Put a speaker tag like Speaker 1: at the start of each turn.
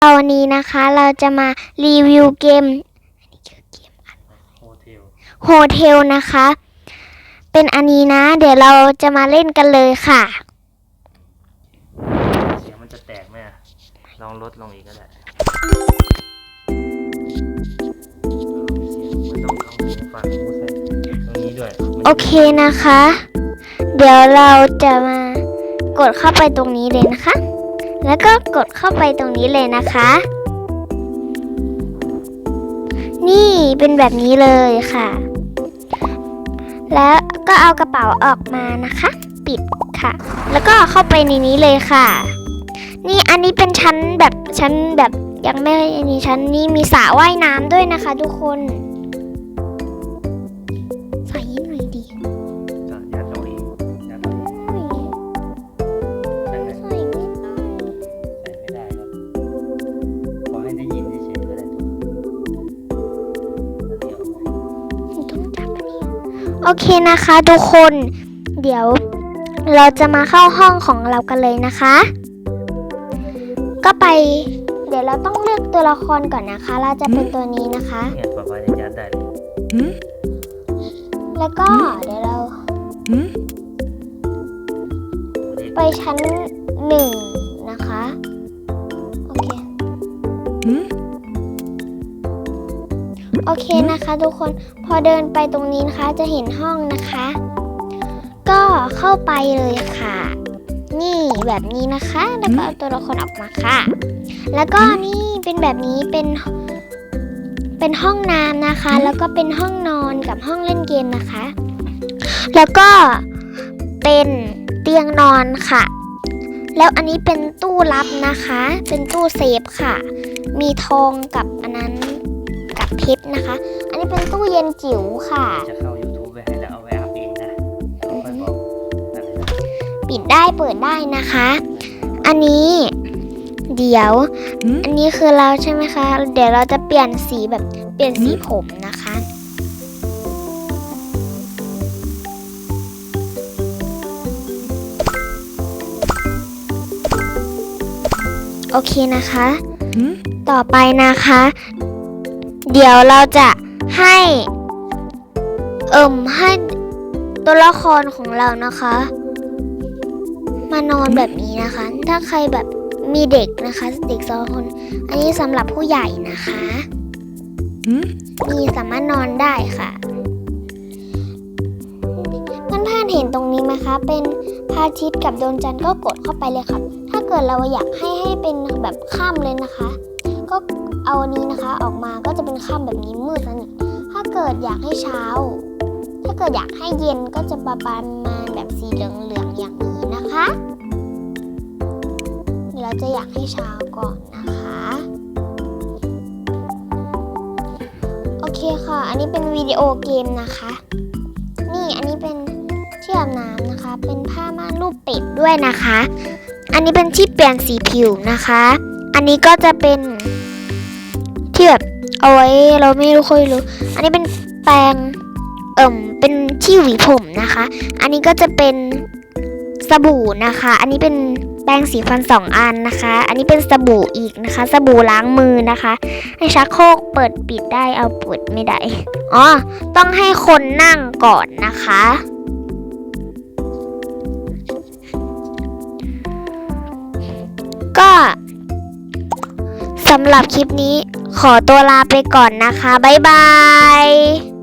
Speaker 1: วันนี้นะคะเราจะมารีวิวเกม
Speaker 2: โฮเทล
Speaker 1: โฮเทลนะคะ เป็นอันนี้นะ เดี๋ยวเราจะมาเล่นกันเลยค่ะ
Speaker 2: เสียงมันจะแตกไหมอะลองลดลงอีกก็ได้เสียงมันต้องเอาหูฟังหูใส่ตรงนี้ด้วยมัน
Speaker 1: โอเคนะคะ เดี๋ยวเราจะมากดเข้าไปตรงนี้เลยนะคะ แล้วก็กดเข้าไปตรงนี้เลยนะคะ นี่เป็นแบบนี้เลยค่ะ แล้วก็เอากระเป๋าออกมานะคะ ปิดค่ะ แล้วก็เข้าไปในนี้เลยค่ะ นี่อันนี้เป็นชั้นแบบชั้นแบบยังไม่อันนี้ชั้นนี้มีสระว่ายน้ำด้วยนะคะ ทุกคน โอเคนะคะทุกคน เดี๋ยวเราจะมาเข้าห้องของเรากันเลยนะคะ ก็ไป เดี๋ยวเราต้องเลือกตัวละครก่อนนะคะ เราจะเป็นตัวนี้นะคะ
Speaker 2: เนี่ยป๊าป๊าจะยัดได้เลย
Speaker 1: แล้วก็เดี๋ยวเรา
Speaker 2: เด็ก
Speaker 1: ไปชั้นหนึ่งนะคะ โอเคนะคะทุกคนพอเดินไปตรงนี้นะคะจะเห็นห้องนะคะ ก็เข้าไปเลยค่ะ นี่แบบนี้นะคะ แล้วก็เอาตัวละครออกมาค่ะ แล้วก็นี่เป็นแบบนี้เป็นเป็นห้องน้ำนะคะ แล้วก็เป็นห้องนอนกับห้องเล่นเกมนะคะ แล้วก็เป็นเตียงนอนค่ะ แล้วอันนี้เป็นตู้ลับนะคะ เป็นตู้เซฟค่ะ มีทองกับอันนั้น กับเพชรนะคะ อันนี้เป็นตู้เย็นจิ๋วค่ะ
Speaker 2: จะเข้า YouTube ไปให้แล้วเอาไว้อัพเองนะค่อยบอกอะไรนะ
Speaker 1: ปิดได้เปิดได้นะคะ อันนี้เดี๋ยว อันนี้คือเราใช่ไหมคะ เดี๋ยวเราจะเปลี่ยนสีแบบเปลี่ยนสีผมนะคะโอเคนะคะ ต่อไปนะคะ เดี๋ยวเราจะให้ เอิ่มให้ตัวละครของเรานะคะ มานอนแบบนี้นะคะ ถ้าใครแบบมีเด็กนะคะเด็กสองคน อันนี้สำหรับผู้ใหญ่นะคะมีสามารถนอนได้ค่ะเพื่อนๆเห็นตรงนี้ไหมคะ เป็นพระอาทิตย์กับดวงจันทร์ก็กดเข้าไปเลยค่ะถ้าเกิดเราอยากให้ให้เป็นแบบค่ำเลยนะคะ ก็ เอาอันนี้นะคะออกมาก็จะเป็นค่ำแบบนี้มืดสนิทถ้าเกิดอยากให้เช้า ถ้าเกิดอยากให้เย็นก็จะประมาณแบบสีเหลืองๆอย่างนี้นะคะเดี๋ยวเราจะอยากให้เช้าก่อนนะคะ โอเคค่ะ อันนี้เป็นวิดีโอเกมนะคะ นี่อันนี้เป็นที่อาบน้ำนะคะ เป็นผ้าม่านรูปเป็ดด้วยนะคะ อันนี้เป็นที่เปลี่ยนสีผิวนะคะ อันนี้ก็จะเป็น ที่แบบเอาไว้เราไม่รู้ค่อยรู้ อันนี้เป็นแปรงเอิ่มเป็นที่หวีผมนะคะ อันนี้ก็จะเป็นสบู่นะคะ อันนี้เป็นแปรงสีฟันสองอันนะคะ อันนี้เป็นสบู่อีกนะคะ สบู่ล้างมือนะคะให้ชักโครกเปิดปิดได้เอาเปิดไม่ได้ อ๋อ ต้องให้คนนั่งก่อนนะคะ ก็สำหรับคลิปนี้ ขอตัวลาไปก่อนนะคะ บ๊ายบาย